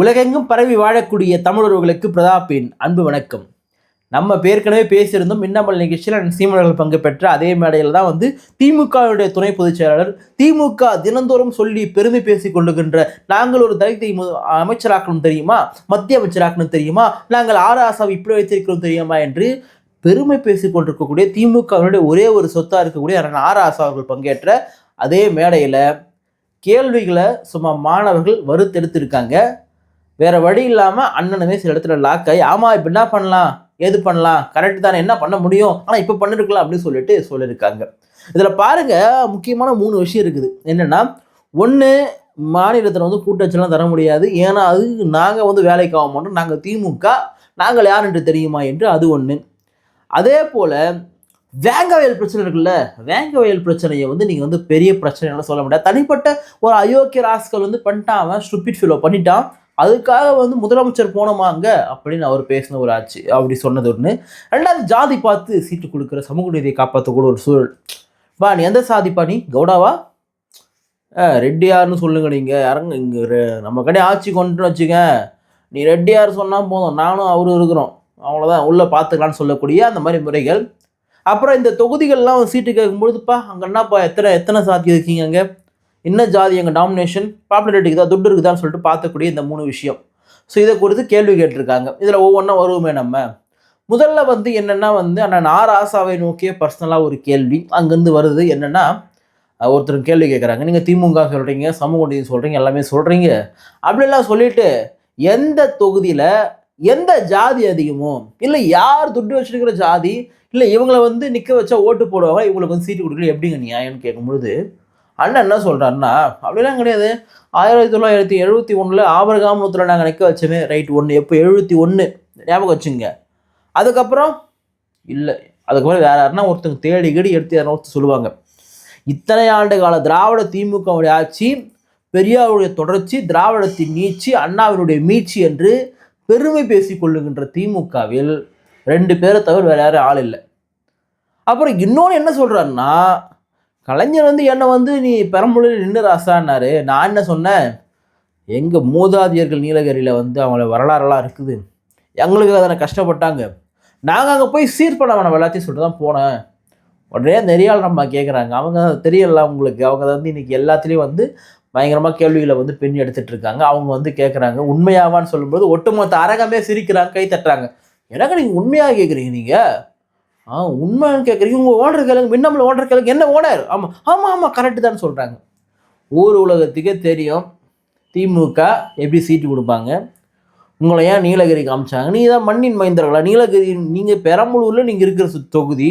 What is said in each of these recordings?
உலகெங்கும் பரவி வாழக்கூடிய தமிழர்களுக்கு பிரதாப்பின் அன்பு வணக்கம். நம்ம ஏற்கனவே பேசியிருந்தோம் மின்னமல் நிகழ்ச்சியில் சீமனர்கள் பங்கு பெற்ற அதே மேடையில் தான் வந்து திமுகவுடைய துணை பொதுச் செயலாளர் திமுக தினந்தோறும் சொல்லி பெருமை பேசிக் கொள்ளுகின்ற நாங்கள் ஒரு தலித்தை மு- அமைச்சராக்கணும் தெரியுமா? மத்திய அமைச்சராக்கணும் தெரியுமா? நாங்கள் ஆறு ஆசாவை இப்படி வைத்திருக்கிறோம் தெரியுமா? என்று பெருமை பேசிக் கொண்டிருக்கக்கூடிய திமுகவினுடைய ஒரே ஒரு சொத்தாக இருக்கக்கூடிய அரண் ஆர் ஆசா அவர்கள் பங்கேற்ற அதே மேடையில் கேள்விகளை சும்மா மாணவர்கள் வறுத்தெடுத்திருக்காங்க. வேற வழி இல்லாமல் அண்ணனுமே சில இடத்துல லாக் ஆகி ஆமாம் இப்போ என்ன பண்ணலாம்? ஏது பண்ணலாம்? கரெக்ட் தானே என்ன பண்ண முடியும்? ஆனால் இப்போ பண்ணிருக்கலாம் அப்படின்னு சொல்லிட்டு சொல்லியிருக்காங்க இதில் பாருங்க முக்கியமான மூணு விஷயம் இருக்குது. என்னென்னா ஒன்று மாநிலத்தில் வந்து கூட்டச்சலாம் தர முடியாது. ஏன்னா அது நாங்கள் வந்து வேலைக்கு ஆக மாட்டோம். நாங்கள் திமுக நாங்கள் யார் என்று தெரியுமா என்று அது ஒன்று அதே போல் வேங்க வயல் பிரச்சனை இருக்குல்ல வேங்க வயல் பிரச்சனையை வந்து நீங்கள் வந்து பெரிய பிரச்சனைலாம் சொல்ல முடியாது. தனிப்பட்ட ஒரு அயோக்கிய ராஸ்கல் வந்து பண்ணிட்டான் அவன் ஸ்டூபிட் ஃபிலோ பண்ணிட்டான். அதுக்காக வந்து முதலமைச்சர் போனோமா அங்கே? அப்படின்னு அவர் பேசின ஒரு ஆட்சி. அப்படி சொன்னது ஒன்று ரெண்டாவது ஜாதி பார்த்து சீட்டு கொடுக்குற சமூக நீதியை காப்பாற்றக்கூட ஒரு சூழல். பா நீ எந்த சாதிப்பா நீ? கவுடாவா ஆ, ரெட்டியார்னு சொல்லுங்க நீங்கள் இறங்க இங்கே நம்ம கடை ஆட்சி கொண்டுன்னு வச்சுக்க நீ ரெட்டியார் சொன்னால் போதும். நானும் அவரும் இருக்கிறோம். அவ்வளோதான் உள்ளே பார்த்துக்கலான்னு சொல்லக்கூடிய அந்த மாதிரி முறைகள். அப்புறம் இந்த தொகுதிகள்லாம் சீட்டு கேட்கும்பொழுதுப்பா அங்கே என்னப்பா? எத்தனை எத்தனை சாதி இருக்கீங்க அங்கே? என்ன ஜாதி எங்கள் டாமினேஷன் பாப்புலாரிட்டி இருக்குதா துட்டு இருக்குதான்னு சொல்லிட்டு பார்க்கக்கூடிய இந்த மூணு விஷயம். ஸோ இதை குறித்து கேள்வி கேட்டிருக்காங்க. இதில் ஒவ்வொன்றா வருவோமே நம்ம. முதல்ல வந்து என்னென்னா வந்து அண்ணன் ஆர் ஆசாவை நோக்கிய பர்சனலாக ஒரு கேள்வி. அங்கேருந்து வருது என்னென்னா ஒருத்தர் கேள்வி கேட்குறாங்க நீங்கள் திமுக சொல்கிறீங்க சமூக நீதி சொல்கிறீங்க எல்லாமே சொல்கிறீங்க அப்படிலாம் சொல்லிட்டு எந்த தொகுதியில் எந்த ஜாதி அதிகமோ இல்லை யார் துட்டு வச்சிருக்கிற ஜாதி இல்லை இவங்களை வந்து நிற்க வச்சா ஓட்டு போடுவாங்க இவங்களுக்கு வந்து சீட்டு கொடுக்கல எப்படிங்க நியாயம்னு கேட்கும்பொழுது அண்ணன் என்ன சொல்கிறாருன்னா அப்படிலாம் கிடையாது. ஆயிரத்தி தொள்ளாயிரத்தி எழுபத்தி ஒன்றில் ஆபரகாமத்தில் நாங்கள் நிற்க வச்சோமே ரைட் ஒன்று எப்போ எழுபத்தி ஒன்று ஞாபகம் வச்சுங்க. அதுக்கப்புறம் இல்லை. அதுக்கப்புறம் வேறு யாருன்னா ஒருத்தங்க தேடி கேடி எடுத்து யாரும் ஒருத்தர் சொல்லுவாங்க. இத்தனை ஆண்டு கால திராவிட திமுகவுடைய ஆட்சி பெரியாருடைய தொடர்ச்சி திராவிடத்தின் நீச்சி அண்ணாவினுடைய மீட்சி என்று பெருமை பேசிக் கொள்ளுகின்ற திமுகவில் ரெண்டு பேரை தவிர வேறு யாரும் ஆள் இல்லை. அப்புறம் இன்னொன்று என்ன சொல்கிறாருன்னா கலைஞர் வந்து என்னை வந்து நீ பெரம்பலூரில் நின்று ராசான்னாரு. நான் என்ன சொன்னேன்? எங்கள் மூதாதையர்கள் நீலகிரியில் வந்து அவங்கள வரலாறுலாம் இருக்குது. எங்களுக்கு அதனை கஷ்டப்பட்டாங்க. நாங்கள் அங்கே போய் சீர் வேணாம் எல்லாத்தையும் சொல்லிட்டு தான் போனேன். உடனே நெறியால் நம்ம கேட்குறாங்க அவங்க தெரியல உங்களுக்கு அவங்க வந்து இன்றைக்கி எல்லாத்துலேயும் வந்து பயங்கரமாக கேள்விகளை வந்து பெண் எடுத்துட்டு இருக்காங்க. அவங்க வந்து கேட்குறாங்க உண்மையாவான்னு சொல்லும்போது ஒட்டுமொத்த அரங்கமே சிரிக்கிறாங்க கை தட்டுறாங்க. எனக்கு நீங்கள் உண்மையாக கேட்குறீங்க நீங்கள் ஆ உண்மைன்னு கேட்குறீங்க உங்கள் ஓடுற கேளுங்க மின்னமில் ஓடுற கேளுங்க என்ன ஓனர் ஆமாம் ஆமாம் ஆமாம் கரெக்டு தான் சொல்கிறாங்க ஊர் உலகத்துக்கே தெரியும் திமுக எப்படி சீட்டு கொடுப்பாங்க உங்களை ஏன் நீலகிரி காமிச்சாங்க நீ தான் மண்ணின் மைந்தர்களா நீலகிரி நீங்கள் பெரம்பலூரில் நீங்கள் இருக்கிற தொகுதி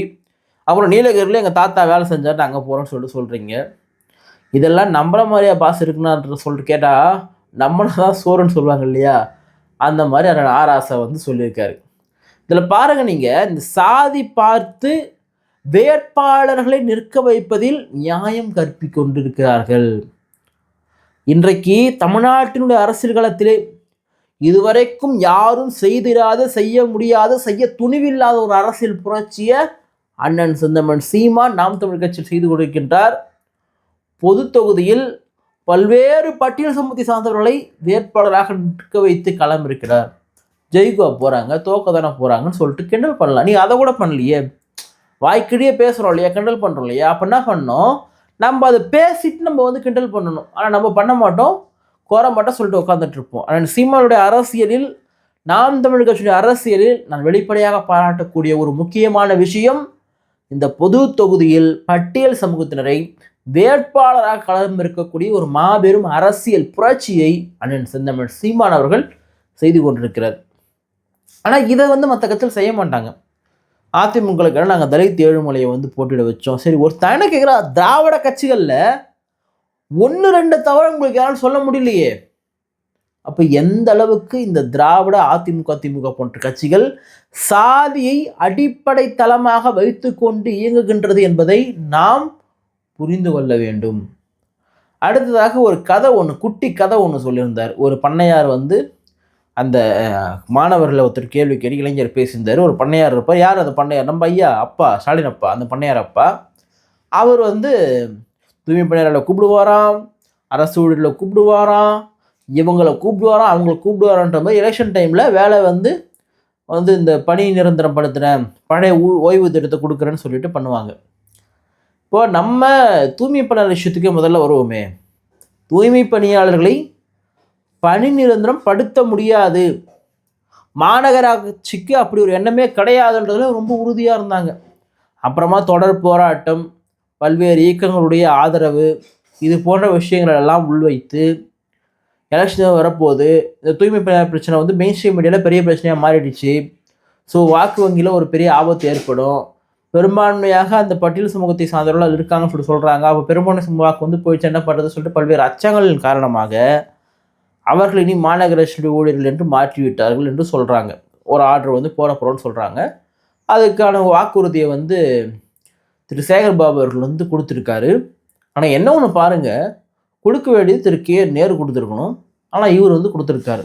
அப்புறம் நீலகிரியில் எங்கள் தாத்தா வேலை செஞ்சாட்டு அங்கே போகிறோன்னு சொல்லிட்டு சொல்கிறீங்க இதெல்லாம் நம்மள மாதிரியா பாஸ் இருக்குன்னு சொல்லிட்டு கேட்டால் நம்மளை தான் சோறுன்னு சொல்லுவாங்க இல்லையா அந்த மாதிரி அண்ணன் ஆராசை வந்து சொல்லியிருக்காரு இதில் பாருங்க நீங்கள் இந்த சாதி பார்த்து வேட்பாளர்களை நிற்க வைப்பதில் நியாயம் கற்பிக் கொண்டிருக்கிறார்கள். இன்றைக்கு தமிழ்நாட்டினுடைய அரசியல் களத்திலே இதுவரைக்கும் யாரும் செய்திராத செய்ய முடியாத செய்ய துணிவில்லாத ஒரு அரசியல் புரட்சியை அண்ணன் செந்தமன் சீமான் நாம் தமிழ் கட்சியில் செய்து கொண்டிருக்கின்றார். பொது தொகுதியில் பல்வேறு பட்டியல் சமூகத்தை சார்ந்தவர்களை வேட்பாளராக நிற்க வைத்து களம் இருக்கிறார் ஜெயிக்கோ போகிறாங்க தோக்க தானே போகிறாங்கன்னு சொல்லிட்டு கிண்டல் பண்ணலாம். நீ அதை கூட பண்ணலையே. வாய்க்கிடையே பேசுகிறோம் இல்லையா? கிண்டல் பண்ணுறோம் இல்லையா? அப்போ என்ன பண்ணோம் நம்ம அதை பேசிட்டு நம்ம வந்து கிண்டல் பண்ணணும். ஆனால் நம்ம பண்ண மாட்டோம். கோர மாட்டோம் சொல்லிட்டு உட்காந்துட்டு இருப்போம். ஆனால் சீமானுடைய அரசியலில் நாம் தமிழ் கட்சியுடைய அரசியலில் நான் வெளிப்படையாக பாராட்டக்கூடிய ஒரு முக்கியமான விஷயம் இந்த பொது தொகுதியில் பட்டியல் சமூகத்தினரை வேட்பாளராக களம் இருக்கக்கூடிய ஒரு மாபெரும் அரசியல் புரட்சியை அண்ணன் செந்தமிழ் சீமான் அவர்கள் செய்து கொண்டிருக்கிறார். ஆனால் இதை வந்து மற்ற கட்சியில் செய்ய மாட்டாங்க. அதிமுகவுக்கு நாங்கள் தலித் ஏழுமலையை வந்து போட்டியிட வச்சோம். சரி ஒரு தன கேட்குறா திராவிட கட்சிகளில் ஒன்று ரெண்டு தவிர உங்களுக்கு யாரும் சொல்ல முடியலையே. அப்போ எந்த அளவுக்கு இந்த திராவிட அதிமுக திமுக போன்ற கட்சிகள் சாதியை அடிப்படை தளமாக வைத்துக்கொண்டு இயங்குகின்றது என்பதை நாம் புரிந்து கொள்ள வேண்டும். அடுத்ததாக ஒரு கதை ஒன்று குட்டி கதை ஒன்று சொல்லியிருந்தார். ஒரு பண்ணையார் வந்து அந்த மாணவர்களை ஒருத்தர் கேள்வி கேட்டு இளைஞர் பேசியிருந்தார். ஒரு பண்ணையார் இருப்பார். யார் அந்த பண்ணையார்? நம்ம ஐயா அப்பா ஸ்டாலின் அப்பா அந்த பண்ணையார் அப்பா. அவர் வந்து தூய்மை பணியாளர்களை கூப்பிடுவாராம் அரசு ஊழியர்களை கூப்பிடுவாராம் இவங்களை கூப்பிடுவாராம் அவங்கள கூப்பிடுவாரான்ற மாதிரி எலெக்ஷன் டைமில் வேலை வந்து வந்து இந்த பணி நிரந்தரம் படுத்துகிறேன் பழைய ஊ- ஓய்வு திட்டத்தை கொடுக்குறேன்னு சொல்லிட்டு பண்ணுவாங்க. இப்போ நம்ம தூய்மை பணியாளர் விஷயத்துக்கே முதல்ல வருவோமே. தூய்மை பணியாளர்களை பணி நிரந்தரம் படுத்த முடியாது. மாநகராட்சிக்கு அப்படி ஒரு எண்ணமே கிடையாதுன்றதுல ரொம்ப உறுதியாக இருந்தாங்க. அப்புறமா தொடர் போராட்டம் பல்வேறு இயக்கங்களுடைய ஆதரவு இது போன்ற விஷயங்கள் எல்லாம் உள்வைத்து எலெக்ஷன் வரப்போகுது இந்த தூய்மை பணியாளர் பிரச்சனை வந்து மெயின் ஸ்ட்ரீம் மீடியாவில் பெரிய பிரச்சனையாக மாறிடுச்சு. ஸோ வாக்கு வங்கியில் ஒரு பெரிய ஆபத்து ஏற்படும். பெரும்பான்மையாக அந்த பட்டியல் சமூகத்தை சார்ந்தவர்கள் அதில் இருக்காங்கன்னு சொல்லி சொல்கிறாங்க அப்போ பெரும்பான்மை சமூக வாக்கு வந்து போயிடுச்சு என்ன பண்ணுறது சொல்லிட்டு பல்வேறு அச்சங்களின் காரணமாக அவர்கள் இனி மாநகராட்சியுடைய ஊழியர்கள் என்று மாற்றிவிட்டார்கள் என்று சொல்கிறாங்க ஒரு ஆர்டர் வந்து போட போகிறோன்னு சொல்கிறாங்க அதுக்கான வாக்குறுதியை வந்து திரு சேகர் பாபு அவர்கள் வந்து கொடுத்துருக்காரு. ஆனால் என்ன ஒன்று பாருங்கள் கொடுக்க வேண்டியது திரு கே நேரு கொடுத்துருக்கணும். ஆனால் இவர் வந்து கொடுத்துருக்காரு.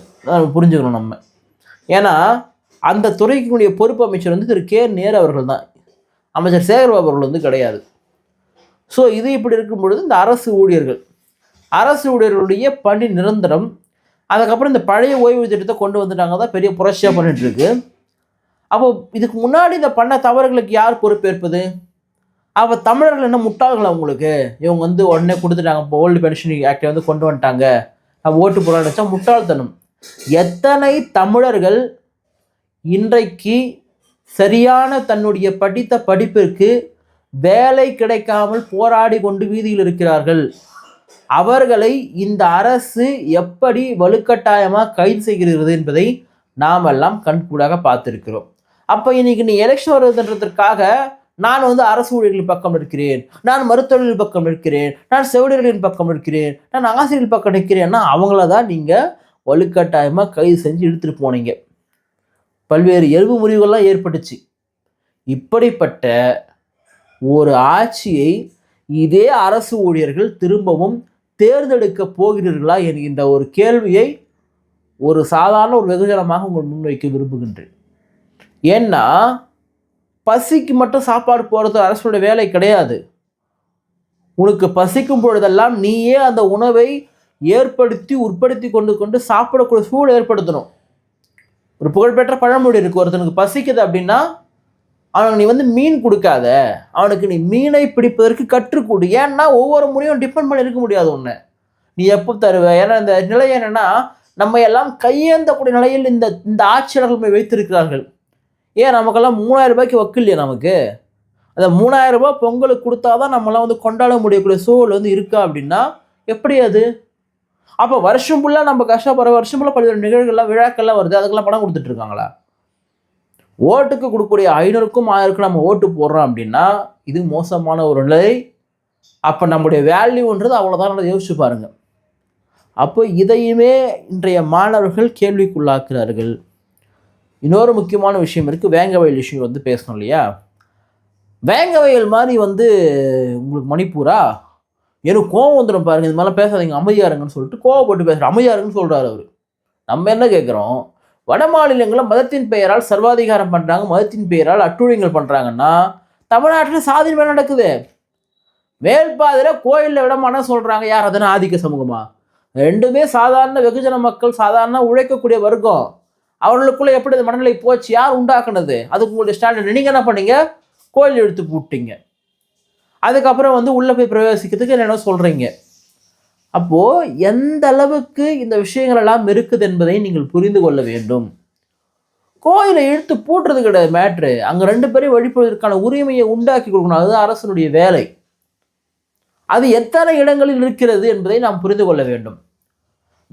புரிஞ்சுக்கணும் நம்ம. ஏன்னா அந்த துறைக்குடைய பொறுப்பு அமைச்சர் வந்து திரு கே நேரு அவர்கள் தான். அமைச்சர் சேகர் பாபு அவர்கள் வந்து கிடையாது. ஸோ இது இப்படி இருக்கும் பொழுது இந்த அரசு ஊழியர்கள். அரசு ஊழியர்களுடைய பணி நிரந்தரம் அதுக்கப்புறம் இந்த பழைய ஓய்வு திட்டத்தை கொண்டு வந்துட்டாங்க தான் பெரிய புரட்சியாக பண்ணிட்டுருக்கு. அப்போ இதுக்கு முன்னாடி இந்த பண்ண தவறுகளுக்கு யார் பொறுப்பேற்பது? அப்போ தமிழர்கள் என்ன முட்டாள்களா உங்களுக்கு? இவங்க வந்து உடனே கொடுத்துட்டாங்க இப்போ ஓல்டு பென்ஷன் ஆக்டை வந்து கொண்டு வந்துட்டாங்க. அப்ப ஓட்டு போட நினச்சா முட்டாள்தனம். எத்தனை தமிழர்கள் இன்றைக்கு சரியான தன்னுடைய படித்த படிப்பிற்கு வேலை கிடைக்காமல் போராடி கொண்டு வீதியில் இருக்கிறார்கள்? அவர்களை இந்த அரசு எப்படி வலுக்கட்டாயமாக கைது செய்கிறது என்பதை நாம் எல்லாம் கண்கூடாக பார்த்துருக்கிறோம். அப்போ இன்னைக்கு நீ எலெக்ஷன் வருதுன்றதற்காக நான் வந்து அரசு ஊழியர்கள் பக்கம் இருக்கிறேன் நான் மருத்துவர்கள் பக்கம் இருக்கிறேன் நான் செவிலியர்களின் பக்கம் இருக்கிறேன் நான் ஆசிரியர்கள் பக்கம் நிற்கிறேன்னா அவங்கள தான் நீங்கள் வலுக்கட்டாயமாக கைது செஞ்சு இழுத்துட்டு போனீங்க. பல்வேறு எறும்பு முறிவுகள்லாம் ஏற்பட்டுச்சு. இப்படிப்பட்ட ஒரு ஆட்சியை இதே அரசு ஊழியர்கள் திரும்பவும் தேர்ந்தெடுக்க போகிறீர்களா என்கின்ற ஒரு கேள்வியை ஒரு சாதாரண ஒரு வெகுஜனமாக உங்கள் முன்வைக்க விரும்புகின்றேன். ஏன்னா பசிக்கு மட்டும் சாப்பாடு போகிறது அரசுடைய வேலை கிடையாது. உனக்கு பசிக்கும் பொழுதெல்லாம் நீயே அந்த உணவை ஏற்படுத்தி உற்பத்தி கொண்டு கொண்டு சாப்பிடக்கூடிய சூழல் ஏற்படுத்தணும். ஒரு புகழ்பெற்ற பழமொழி இருக்குது ஒருத்தனுக்கு பசிக்குது அப்படின்னா அவனுக்கு நீ வந்து மீன் கொடுக்காத. அவனுக்கு நீ மீனை பிடிப்பதற்கு கற்றுக்கொடு. ஏன்னா ஒவ்வொரு முறையும் டிபெண்ட் பண்ணி இருக்க முடியாது ஒன்று நீ எப்போ தருவ? ஏன்னா இந்த நிலை என்னென்னா நம்ம எல்லாம் கையேந்தக்கூடிய நிலையில் இந்த இந்த ஆட்சியாளர்கள் போய் வைத்திருக்கிறார்கள். ஏன்? நமக்கெல்லாம் மூணாயிரம் ரூபாய்க்கு வக்கு இல்லையா நமக்கு? அந்த மூணாயிரம் ரூபாய் பொங்கலுக்கு கொடுத்தாதான் நம்மளாம் வந்து கொண்டாட முடியக்கூடிய சூழல் வந்து இருக்கா அப்படின்னா எப்படி அது? அப்போ வருஷம் ஃபுல்லாக நம்ம கஷ்டப்படுற வருஷம் ஃபுல்லாக பல்வேறு நிகழ்வுகள்லாம் விழாக்கள்லாம் வருது. அதுக்கெல்லாம் பணம் கொடுத்துட்ருக்காங்களா ஓட்டுக்கு கொடுக்கக்கூடிய ஐநூறுக்கும் ஆயிரக்கும் நம்ம ஓட்டு போடுறோம் அப்படின்னா இது மோசமான ஒரு நிலை. அப்போ நம்முடைய வேல்யூன்றது அவ்வளோதான் யோசிச்சு பாருங்கள் அப்போ இதையுமே இன்றைய மாணவர்கள் கேள்விக்குள்ளாக்குறார்கள் இன்னொரு முக்கியமான விஷயம் இருக்குது வேங்க வயல் இஷ்யூ வந்து பேசணும் இல்லையா? வேங்க வயல் மாதிரி வந்து உங்களுக்கு மணிப்பூரா? எனக்கு கோவம் வந்துடும் பாருங்கள் இது மாதிரிலாம் பேசாதீங்க அமைதியாருங்கன்னு சொல்லிட்டு கோவப்பட்டு பேசுகிறேன் அமைதியாருங்கன்னு சொல்கிறார் சொல்கிறாரு அவர். நம்ம என்ன கேட்குறோம் வட மாநிலங்களில் மதத்தின் பெயரால் சர்வாதிகாரம் பண்ணுறாங்க மதத்தின் பெயரால் அட்டுழியங்கள் பண்ணுறாங்கன்னா தமிழ்நாட்டில் சாதி மேல் நடக்குது. மேல்பாதையில் கோயிலில் விடமான சொல்கிறாங்க யார்? அதனால் ஆதிக்க சமூகமா? ரெண்டுமே சாதாரண வெகுஜன மக்கள் சாதாரண உழைக்கக்கூடிய வர்க்கம். அவர்களுக்குள்ளே எப்படி இந்த மனநிலை போச்சு? யார் உண்டாக்குனது? அதுக்கு உங்களுடைய ஸ்டாண்டர்ட் நீங்கள் என்ன பண்ணீங்க? கோயில் எடுத்து போட்டீங்க. அதுக்கப்புறம் வந்து உள்ளே போய் பிரவேசிக்கிறதுக்கு என்னென்ன சொல்கிறீங்க அப்போது எந்த அளவுக்கு இந்த விஷயங்கள் எல்லாம் இருக்குது என்பதை நீங்கள் புரிந்து கொள்ள வேண்டும். கோயிலை இழுத்து பூட்டுறது கிடையாது மேட்ரு அங்கே ரெண்டு பேரையும் வழிபடுவதற்கான உரிமையை உண்டாக்கி கொடுக்கணும். அதுதான் அரசனுடைய வேலை. அது எத்தனை இடங்களில் இருக்கிறது என்பதை நாம் புரிந்து கொள்ள வேண்டும்.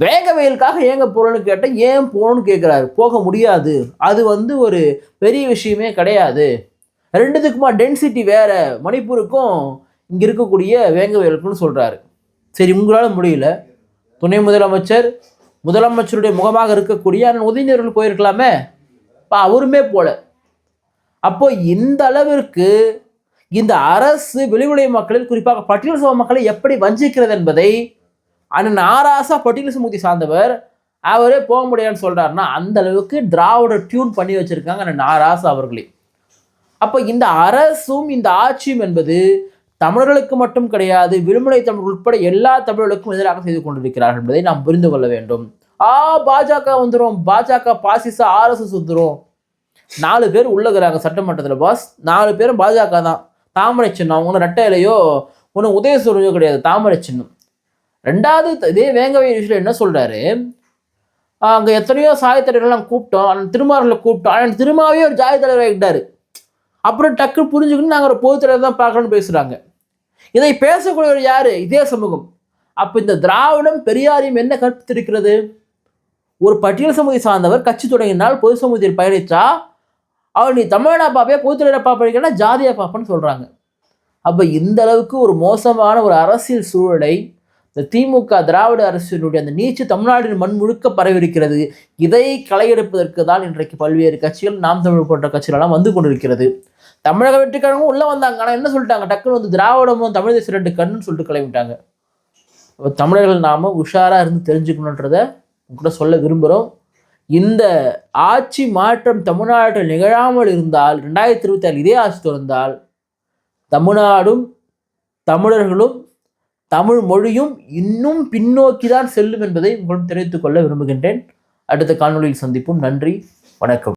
வேக வெயிலுக்காக ஏங்க போகணும்னு கேட்டால் ஏன் போகணும்னு கேட்குறாரு போக முடியாது. அது வந்து ஒரு பெரிய விஷயமே கிடையாது. ரெண்டுத்துக்குமா டென்சிட்டி வேறு. மணிப்பூருக்கும் இங்கே இருக்கக்கூடிய வேங்க வயலுக்குன்னு சொல்கிறாரு சரி உங்களால் முடியல. துணை முதலமைச்சர் முதலமைச்சருடைய முகமாக இருக்கக்கூடிய அண்ணன் போயிருக்கலாமே? இப்போ அவருமே போல. அப்போ இந்த அளவிற்கு இந்த அரசு வெளிவுடைய மக்களில் குறிப்பாக பட்டியல் சமூக மக்களை எப்படி வஞ்சிக்கிறது என்பதை அண்ணன் ஆராசா பட்டியல் சமூகத்தை சார்ந்தவர் அவரே போக முடியாதுன்னு சொல்கிறாருன்னா அந்த அளவுக்கு திராவிட டியூன் பண்ணி வச்சுருக்காங்க அண்ணன் ஆராசா அவர்களே. அப்போ இந்த அரசும் இந்த ஆட்சியும் என்பது தமிழர்களுக்கு மட்டும் கிடையாது விடுமுறை தமிழ் உட்பட எல்லா தமிழர்களுக்கும் எதிராக செய்து கொண்டிருக்கிறார்கள் என்பதை நாம் புரிந்து கொள்ள வேண்டும். ஆ பாஜக வந்துடும் பாஜக பாசிச ஆர்எஸ்எஸ் வந்துடும் நாலு பேர் உள்ளகிறாங்க சட்டமன்றத்தில் பாஸ் நாலு பேரும் பாஜக தான். தாமரை சின்னம் அவங்க ரெட்டை இலையோ ஒன்றும் உதயசூரியோ கிடையாது. தாமரை சின்னம். ரெண்டாவது இதே வேங்கவை விஷயம் என்ன சொல்கிறாரு அங்கே எத்தனையோ சாயத்தலைவர்கள்லாம் கூப்பிட்டோம். அண்ணன் திருமாவர்களை கூப்பிட்டோம். அண்ணன் திருமாவே ஒரு ஜாதி தலைவர் அப்புறம் டக்குன்னு புரிஞ்சுக்கணும் நாங்கள் ஒரு பொதுத்தலைவர் தான் பார்க்கணும்னு பேசுகிறாங்க இதை பேசக்கூடியவர் யாரு? இதே சமூகம். அப்போ இந்த திராவிடம் பெரியாரையும் என்ன கற்பித்திருக்கிறது? ஒரு பட்டியல் சமூகத்தை சார்ந்தவர் கட்சி தொடங்கினால் பொது சமூகத்தில் பயணித்தா அவர் நீ தமிழனா பாப்பே பொது பாப்பா ஜாதியா பார்ப்பேன்னு சொல்கிறாங்க அப்போ இந்த அளவுக்கு ஒரு மோசமான ஒரு அரசியல் சூழலை இந்த திமுக திராவிட அரசினுடைய அந்த நீச்சு தமிழ்நாட்டின் மண் முழுக்க பரவியிருக்கிறது. இதை களையெடுப்பதற்கு தான் இன்றைக்கு பல்வேறு கட்சிகள் நாம் தமிழ் போன்ற கட்சிகளெல்லாம் வந்து கொண்டிருக்கிறது. தமிழக வெற்றிக்காரங்களும் உள்ளே வந்தாங்க. ஆனால் என்ன சொல்லிட்டாங்க? டக்குன்னு வந்து திராவிடமும் தமிழ் தேசிய ரெண்டு கண்ணுன்னு சொல்லிட்டு கிளம்பிட்டாங்க. தமிழர்கள் நாம் உஷாராக இருந்து தெரிஞ்சுக்கணுன்றத உங்கள்கிட்ட சொல்ல விரும்புகிறோம் இந்த ஆட்சி மாற்றம் தமிழ்நாட்டில் நிகழாமல் இருந்தால் ரெண்டாயிரத்தி இருபத்தி ஆறு இதே ஆட்சி தொடர்ந்தால் தமிழ்நாடும் தமிழர்களும் தமிழ் மொழியும் இன்னும் பின்னோக்கி தான் செல்லும் என்பதை உங்களுடன் தெரிவித்துக் கொள்ள விரும்புகின்றேன். அடுத்த காணொலியில் சந்திப்போம். நன்றி. வணக்கம்.